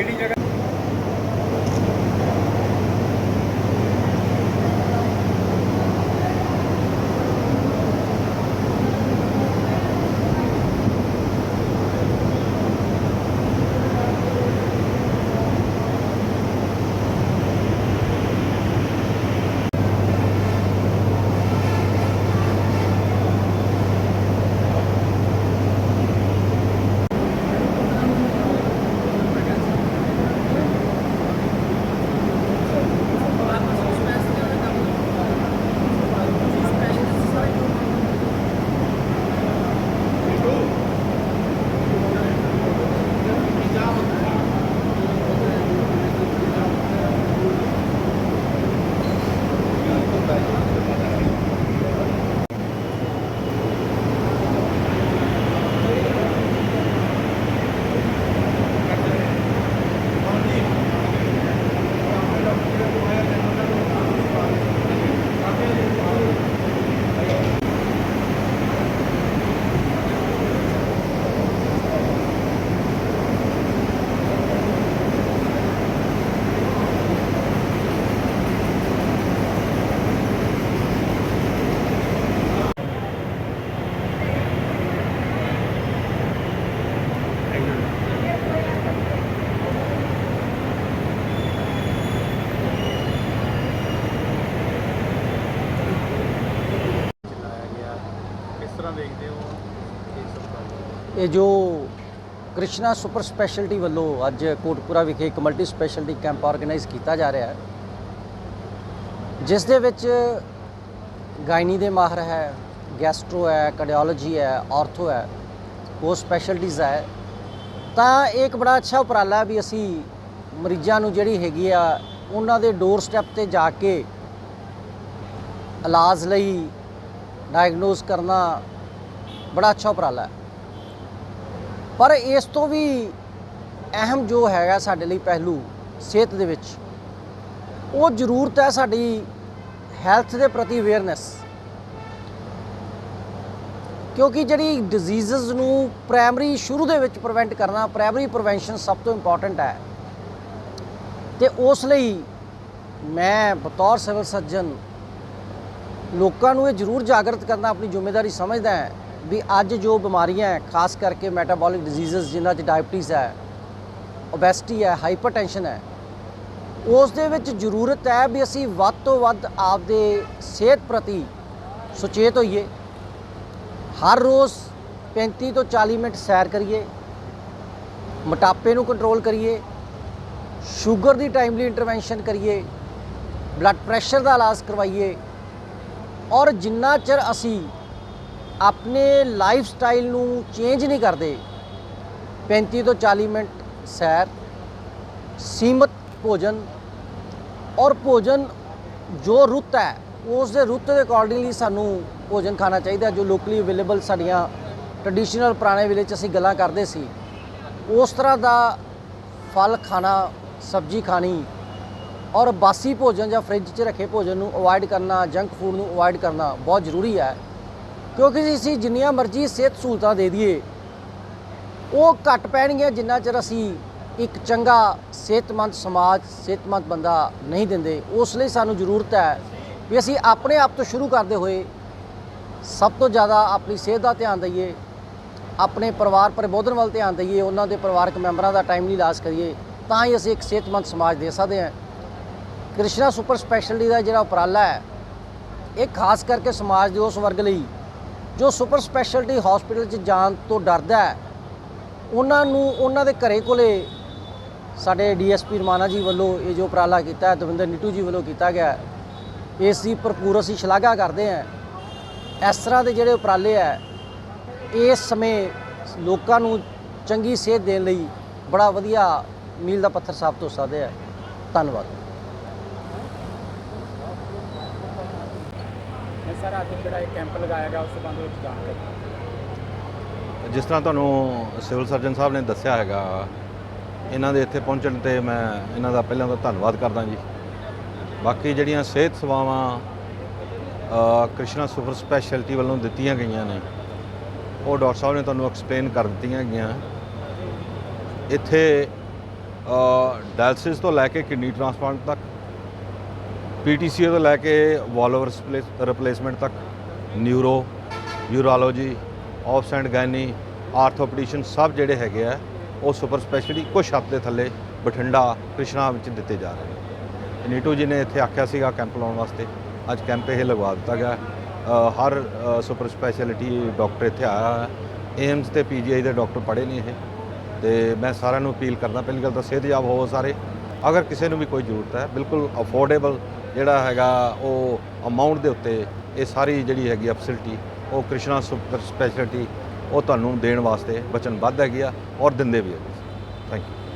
ਕਿਹੜੀ ਜਗ੍ਹਾ? ਇਹ ਜੋ ਕ੍ਰਿਸ਼ਨਾ ਸੁਪਰ ਸਪੈਸ਼ਲਟੀ ਵੱਲੋਂ ਅੱਜ ਕੋਟਪੁਰਾ ਵਿਖੇ ਇੱਕ ਮਲਟੀ ਸਪੈਸ਼ਲਟੀ ਕੈਂਪ ਆਰਗੇਨਾਈਜ਼ ਕੀਤਾ ਜਾ ਰਿਹਾ ਹੈ, ਜਿਸ ਦੇ ਵਿੱਚ ਗਾਇਨੀ ਦੇ ਮਾਹਰ ਹੈ, ਗੈਸਟਰੋ ਹੈ, ਕਾਰਡੀਓਲੋਜੀ ਹੈ, ਆਰਥੋ ਹੈ ਉਹ ਸਪੈਸ਼ਲਟੀਜ਼ ਹੈ, ਤਾਂ ਇਹ ਇੱਕ ਬੜਾ ਅੱਛਾ ਉਪਰਾਲਾ ਹੈ ਵੀ ਅਸੀਂ ਮਰੀਜ਼ਾਂ ਨੂੰ ਜਿਹੜੀ ਹੈਗੀ ਆ, ਉਹਨਾਂ ਦੇ ਡੋਰ ਸਟੈਪ ਤੇ ਜਾ ਕੇ ਇਲਾਜ ਲਈ ਡਾਇਗਨੋਸ ਕਰਨਾ ਬੜਾ ਅੱਛਾ ਉਪਰਾਲਾ ਹੈ। ਪਰ ਇਸ ਤੋਂ ਵੀ ਅਹਿਮ ਜੋ ਹੈਗਾ ਸਾਡੇ ਲਈ ਪਹਿਲੂ ਸਿਹਤ ਦੇ ਵਿੱਚ, ਉਹ ਜ਼ਰੂਰਤ ਹੈ ਸਾਡੀ ਹੈਲਥ ਦੇ ਪ੍ਰਤੀ ਅਵੇਅਰਨੈਸ। ਕਿਉਂਕਿ ਜਿਹੜੀ ਡਿਜ਼ੀਜ਼ਸ ਨੂੰ ਪ੍ਰਾਇਮਰੀ ਸ਼ੁਰੂ ਦੇ ਵਿੱਚ ਪ੍ਰੀਵੈਂਟ ਕਰਨਾ ਪ੍ਰਾਇਮਰੀ ਪ੍ਰੀਵੈਂਸ਼ਨ ਸਭ ਤੋਂ ਇੰਪੋਰਟੈਂਟ ਹੈ। ਤੇ ਉਸ ਲਈ ਮੈਂ ਬਤੌਰ ਸਿਵਲ ਸਰਜਨ ਲੋਕਾਂ ਨੂੰ ਇਹ ਜ਼ਰੂਰ ਜਾਗਰਤ ਕਰਨਾ, ਆਪਣੀ ਜ਼ਿੰਮੇਵਾਰੀ ਸਮਝਦਾ ਹੈ ਵੀ ਅੱਜ ਜੋ ਬਿਮਾਰੀਆਂ ਹੈ, ਖਾਸ ਕਰਕੇ ਮੈਟਾਬੋਲਿਕ ਡਿਜ਼ੀਜ਼ਸ ਜਿਨ੍ਹਾਂ 'ਚ ਡਾਇਬਟੀਜ਼ ਹੈ ਓਬੈਸਿਟੀ ਹੈ ਹਾਈਪਰਟੈਂਸ਼ਨ ਹੈ, ਉਸ ਦੇ ਵਿੱਚ ਜ਼ਰੂਰਤ ਹੈ ਵੀ ਅਸੀਂ ਵੱਧ ਤੋਂ ਵੱਧ ਆਪਦੇ ਸਿਹਤ ਪ੍ਰਤੀ ਸੁਚੇਤ ਹੋਈਏ। ਹਰ ਰੋਜ਼ 35 ਤੋਂ 40 ਮਿੰਟ ਸੈਰ ਕਰੀਏ, ਮੋਟਾਪੇ ਨੂੰ ਕੰਟਰੋਲ ਕਰੀਏ ਸ਼ੂਗਰ ਦੀ ਟਾਈਮਲੀ ਇੰਟਰਵੈਂਸ਼ਨ ਕਰੀਏ ਬਲੱਡ ਪ੍ਰੈਸ਼ਰ ਦਾ ਇਲਾਜ ਕਰਵਾਈਏ ਔਰ ਜਿੰਨਾ ਚਿਰ ਅਸੀਂ ਆਪਣੇ ਲਾਈਫ ਸਟਾਈਲ ਨੂੰ ਚੇਂਜ ਨਹੀਂ ਕਰਦੇ। 35 ਤੋਂ 40 ਮਿੰਟ ਸੈਰ, ਸੀਮਤ ਭੋਜਨ ਔਰ ਭੋਜਨ ਜੋ ਰੁੱਤ ਹੈ, ਉਸ ਦੇ ਰੁੱਤ ਦੇ ਅਕੋਰਡਿੰਗਲੀ ਸਾਨੂੰ ਭੋਜਨ ਖਾਣਾ ਚਾਹੀਦਾ ਜੋ ਲੋਕਲੀ ਅਵੇਲੇਬਲ ਸਾਡੀਆਂ ਟ੍ਰੈਡੀਸ਼ਨਲ ਪੁਰਾਣੇ ਵੇਲੇ 'ਚ ਅਸੀਂ ਗੱਲਾਂ ਕਰਦੇ ਸੀ। ਉਸ ਤਰ੍ਹਾਂ ਦਾ ਫਲ ਖਾਣਾ, ਸਬਜ਼ੀ ਖਾਣੀ ਔਰ ਬਾਸੀ ਭੋਜਨ ਜਾਂ ਫ੍ਰਿਜ 'ਚ ਰੱਖੇ ਭੋਜਨ ਨੂੰ ਅਵੋਇਡ ਕਰਨਾ ਜੰਕ ਫੂਡ ਨੂੰ ਅਵੋਇਡ ਕਰਨਾ ਬਹੁਤ ਜ਼ਰੂਰੀ ਹੈ। ਕਿਉਂਕਿ ਅਸੀਂ ਜਿੰਨੀਆਂ ਮਰਜ਼ੀ ਸਿਹਤ ਸਹੂਲਤਾਂ ਦੇ ਦਈਏ, ਉਹ ਘੱਟ ਪੈਣਗੀਆਂ ਜਿੰਨਾ ਚਿਰ ਅਸੀਂ ਇੱਕ ਚੰਗਾ ਸਿਹਤਮੰਦ ਸਮਾਜ, ਸਿਹਤਮੰਦ ਬੰਦਾ ਨਹੀਂ ਦਿੰਦੇ। ਉਸ ਲਈ ਸਾਨੂੰ ਜ਼ਰੂਰਤ ਹੈ ਵੀ ਅਸੀਂ ਆਪਣੇ ਆਪ ਤੋਂ ਸ਼ੁਰੂ ਕਰਦੇ ਹੋਏ ਸਭ ਤੋਂ ਜ਼ਿਆਦਾ ਆਪਣੀ ਸਿਹਤ ਦਾ ਧਿਆਨ ਦਈਏ, ਆਪਣੇ ਪਰਿਵਾਰ ਪ੍ਰਬੋਧਨ ਵੱਲ ਧਿਆਨ ਦਈਏ, ਉਹਨਾਂ ਦੇ ਪਰਿਵਾਰਕ ਮੈਂਬਰਾਂ ਦਾ ਟਾਈਮਲੀ ਇਲਾਜ ਕਰੀਏ, ਤਾਂ ਹੀ ਅਸੀਂ ਇੱਕ ਸਿਹਤਮੰਦ ਸਮਾਜ ਦੇ ਸਕਦੇ ਹਾਂ। ਕ੍ਰਿਸ਼ਨਾ ਸੁਪਰ ਸਪੈਸ਼ਲਟੀ ਦਾ ਜਿਹੜਾ ਉਪਰਾਲਾ ਹੈ, ਇਹ ਖਾਸ ਕਰਕੇ ਸਮਾਜ ਦੇ ਉਸ ਵਰਗ ਲਈ ਜੋ ਸੁਪਰ ਸਪੈਸ਼ਲਟੀ ਹਸਪੀਟਲ 'ਚ ਜਾਣ ਤੋਂ ਡਰਦਾ ਹੈ, ਉਹਨਾਂ ਨੂੰ, ਉਹਨਾਂ ਦੇ ਘਰੇ ਕੋਲੇ ਸਾਡੇ ਡੀਐਸਪੀ ਰਮਾਨਾ ਜੀ ਵੱਲੋਂ ਇਹ ਜੋ ਉਪਰਾਲਾ ਕੀਤਾ ਦਵਿੰਦਰ ਨਿੱਟੂ ਜੀ ਵੱਲੋਂ ਕੀਤਾ ਗਿਆ ਇਸ ਦੀ ਭਰਪੂਰ ਅਸੀਂ ਸ਼ਲਾਘਾ ਕਰਦੇ ਹਾਂ। ਇਸ ਤਰ੍ਹਾਂ ਦੇ ਜਿਹੜੇ ਉਪਰਾਲੇ ਹੈ, ਇਸ ਸਮੇਂ ਲੋਕਾਂ ਨੂੰ ਚੰਗੀ ਸਿਹਤ ਦੇਣ ਲਈ ਬੜਾ ਵਧੀਆ ਮੀਲ ਦਾ ਪੱਥਰ ਸਾਬਤ ਹੋ ਸਕਦੇ ਹੈ। ਧੰਨਵਾਦ ਇਹ ਸਾਰਾ, ਅੱਜ ਜਿਹੜਾ ਇਹ ਕੈਂਪ ਲਗਾਇਆ ਗਿਆ, ਉਸ ਸੰਬੰਧ ਵਿੱਚ ਜਾਣਕਾਰੀ ਜਿਸ ਤਰ੍ਹਾਂ ਤੁਹਾਨੂੰ ਸਿਵਲ ਸਰਜਨ ਸਾਹਿਬ ਨੇ ਦੱਸਿਆ ਹੈਗਾ, ਇਹਨਾਂ ਦੇ ਇੱਥੇ ਪਹੁੰਚਣ ਤੇ ਮੈਂ ਇਹਨਾਂ ਦਾ ਪਹਿਲਾਂ ਤਾਂ ਧੰਨਵਾਦ ਕਰਦਾ ਜੀ। ਬਾਕੀ ਜਿਹੜੀਆਂ ਸਿਹਤ ਸੇਵਾਵਾਂ ਕ੍ਰਿਸ਼ਨਾ ਸੁਪਰ ਸਪੈਸ਼ਲਿਟੀ ਵੱਲੋਂ ਦਿੱਤੀਆਂ ਗਈਆਂ ਨੇ, ਉਹ ਡਾਕਟਰ ਸਾਹਿਬ ਨੇ ਤੁਹਾਨੂੰ ਐਕਸਪਲੇਨ ਕਰ ਦਿੱਤੀਆਂ ਗਈਆਂ ਇੱਥੇ ਡਾਇਲਸਿਸ ਤੋਂ ਲੈ ਕੇ ਕਿਡਨੀ ਟ੍ਰਾਂਸਪਲਾਂਟ ਤੱਕ ਪੀਟੀਸੀ ਤੋਂ ਲੈ ਕੇ ਵਾਲਵਰ ਰਿਪਲੇਸਮੈਂਟ ਤੱਕ, ਨਿਊਰੋ, ਯੂਰੋਲੋਜੀ ਆਫਸ ਐਂਡ ਗਾਇਨੀ ਆਰਥੋਪੈਡਿਸ਼ਨ ਸਭ ਜਿਹੜੇ ਹੈਗੇ ਆ, ਉਹ ਸੁਪਰ ਸਪੈਸ਼ਲਿਟੀ ਕੁਛ ਛੱਤ ਦੇ ਥੱਲੇ ਬਠਿੰਡਾ, ਕ੍ਰਿਸ਼ਨਾ ਵਿੱਚ ਦਿੱਤੇ ਜਾ ਰਹੇ ਨੇ। ਨੀਟੂ ਜੀ ਨੇ ਇੱਥੇ ਆਖਿਆ ਸੀਗਾ ਕੈਂਪ ਲਾਉਣ ਵਾਸਤੇ। ਅੱਜ ਕੈਂਪ ਇਹ ਲਗਵਾ ਦਿੱਤਾ ਗਿਆ। ਹਰ ਸੁਪਰ ਸਪੈਸ਼ਲਿਟੀ ਡਾਕਟਰ ਇੱਥੇ ਆਇਆ ਹੈ ਏਮਸ ਤੇ ਪੀਜੀਆਈ ਦੇ ਡਾਕਟਰ ਪੜ੍ਹੇ ਨੇ ਇਹ। ਤੇ ਮੈਂ ਸਾਰਿਆਂ ਨੂੰ ਅਪੀਲ ਕਰਦਾ, ਪਹਿਲੀ ਗੱਲ ਤਾਂ ਸਿਹਤਯਾਬ ਹੋਵੋ ਸਾਰੇ। ਅਗਰ ਕਿਸੇ ਨੂੰ ਵੀ ਕੋਈ ਜ਼ਰੂਰਤ ਹੈ, ਬਿਲਕੁਲ ਅਫੋਰਡੇਬਲ ਜਿਹੜਾ ਹੈਗਾ ਉਹ ਅਮਾਉਂਟ ਦੇ ਉੱਤੇ ਇਹ ਸਾਰੀ ਜਿਹੜੀ ਹੈਗੀ ਆ ਫੈਸਿਲਿਟੀ ਉਹ ਕ੍ਰਿਸ਼ਨਾ ਸੁਪਰ ਸਪੈਸ਼ਲਿਟੀ ਉਹ ਤੁਹਾਨੂੰ ਦੇਣ ਵਾਸਤੇ ਵਚਨਬੱਧ ਹੈਗੀ ਆ ਔਰ ਦਿੰਦੇ ਵੀ ਹੈ ਥੈਂਕ ਯੂ